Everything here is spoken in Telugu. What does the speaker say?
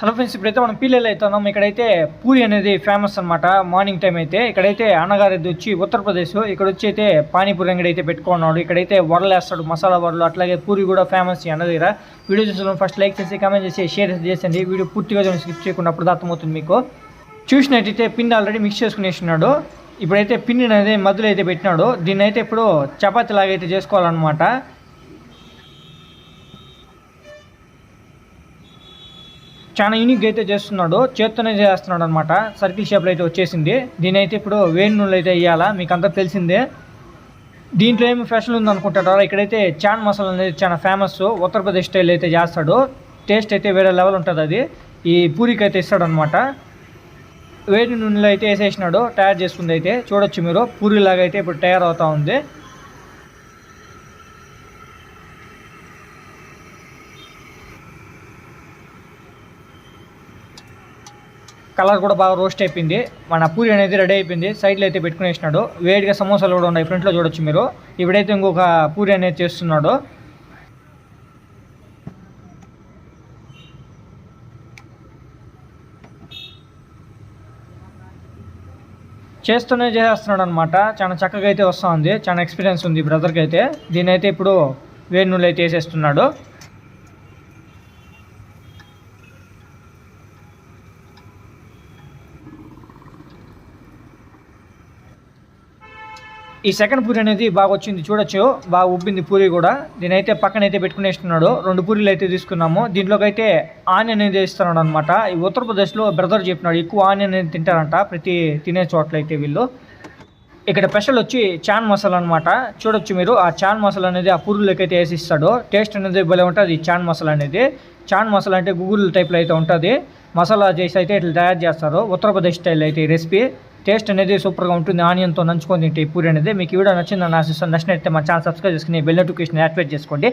హలో ఫ్రెండ్స్ ఇప్పుడైతే మనం పీలేలు ఉన్నాం ఇక్కడైతే పూరి అనేది ఫేమస్ అన్నమాట. మార్నింగ్ టైం అయితే. ఇక్కడైతే అన్నగారిది వచ్చి ఉత్తరప్రదేశ్. ఇక్కడ వచ్చి అయితే పానీపూరి అంగడి అయితే పెట్టుకున్నాడు. ఇక్కడైతే వడలు వేస్తాడు. మసాలా వడలు అట్లాగే పూరి కూడా ఫేమస్ ఈ అన్న దగ్గర వీడియో చూసిన ఫస్ట్ లైక్ చేసి కామెంట్ చేసి షేర్ చేసండి వీడియో పూర్తిగా చూడండి. స్కిప్ చేయకుండా అప్పుడు అర్థమవుతుంది మీకు. చూసినట్టయితే పిండి ఆల్రెడీ మిక్స్ చేసుకునేసినాడు ఇప్పుడైతే పిండి అనేది మధ్యలో అయితే పెట్టినాడు. దీన్ని అయితే ఇప్పుడు చపాతీ లాగా అయితే చేసుకోవాలన్నమాట. చాలా యూనిక్ అయితే చేస్తున్నాడు. చేత్తోనే చేస్తున్నాడు అనమాట సర్కిల్ షేప్లో అయితే వచ్చేసింది. దీని అయితే ఇప్పుడు వేడి నూనెలు అయితే వేయాలా మీకు అంతా తెలిసిందే. దీంట్లో ఏమి స్పెషల్ ఉంది అనుకుంటారా ఇక్కడైతే చాన్ మసాలా అనేది చాలా ఫేమస్ ఉత్తరప్రదేశ్ స్టైల్ అయితే చేస్తాడు. టేస్ట్ అయితే వేరే లెవెల్ ఉంటుంది అది. ఈ పూరికి అయితే ఇస్తాడు అనమాట వేడి నూనెలో అయితే వేసేసినాడు. తయారు చేసుకుంది అయితే. చూడొచ్చు మీరు. పూరిలాగా అయితే ఇప్పుడు తయారవుతూ ఉంది. కలర్ కూడా బాగా రోస్ట్ అయిపోయింది. మన పూరి అనేది రెడీ అయిపోయింది. సైడ్లో అయితే పెట్టుకునేసినాడు. వేడిగా సమోసాలు కూడా ఉన్నాయి. ఫ్రంట్లో చూడొచ్చు మీరు. ఇప్పుడైతే ఇంకొక పూరి అనేది చేస్తున్నాడు. చేస్తూనే చేసేస్తున్నాడు అనమాట చాలా చక్కగా అయితే వస్తుంది. చాలా ఎక్స్పీరియన్స్ ఉంది బ్రదర్కి అయితే. దీని అయితే ఇప్పుడు వేడి నూనెలు అయితే వేసేస్తున్నాడు. ఈ సెకండ్ పూరి అనేది బాగా వచ్చింది. చూడొచ్చు. బాగా ఉబ్బింది పూరి కూడా. నేనైతే పక్కన అయితే పెట్టుకునేస్తున్నాడు. రెండు పూరీలు అయితే తీసుకున్నాము. దీంట్లోకి అయితే ఆనియన్ అనేది ఇస్తున్నాడు అనమాట ఈ ఉత్తరప్రదేశ్లో బ్రదర్ చెప్పినాడు ఎక్కువ ఆనియన్ అనేది తింటారంట ప్రతి తినే చోట్ల అయితే వీళ్ళు. ఇక్కడ స్పెషల్ వచ్చి చాన్ మసాలా అనమాట చూడొచ్చు మీరు ఆ చాన్ మసాలా అనేది ఆ పూరీలోకి అయితే వేసిస్తాడు. టేస్ట్ అనేది భలే ఉంటుంది ఈ చాన్ మసాలా అనేది. చాన్ మసాలా అంటే గూగుల్ టైప్లో అయితే ఉంటుంది. మసాలా చేసి అయితే ఇట్లా తయారు చేస్తారు. ఉత్తరప్రదేశ్ స్టైల్ అయితే ఈ రెసిపీ. టేస్ట్ అనేది సూపర్గా ఉంటుంది. ఆనియన్తో నంచుకొని తింటే ఈ పూరి అనేది మీకు ఈ వీడియో నచ్చిందని ఆశిస్తాను నచ్చినట్లయితే మా ఛానల్ సబ్స్క్రైబ్ చేసుకుని బెల్ నోటిఫికేషన్ యాక్టివేట్ చేసుకోండి.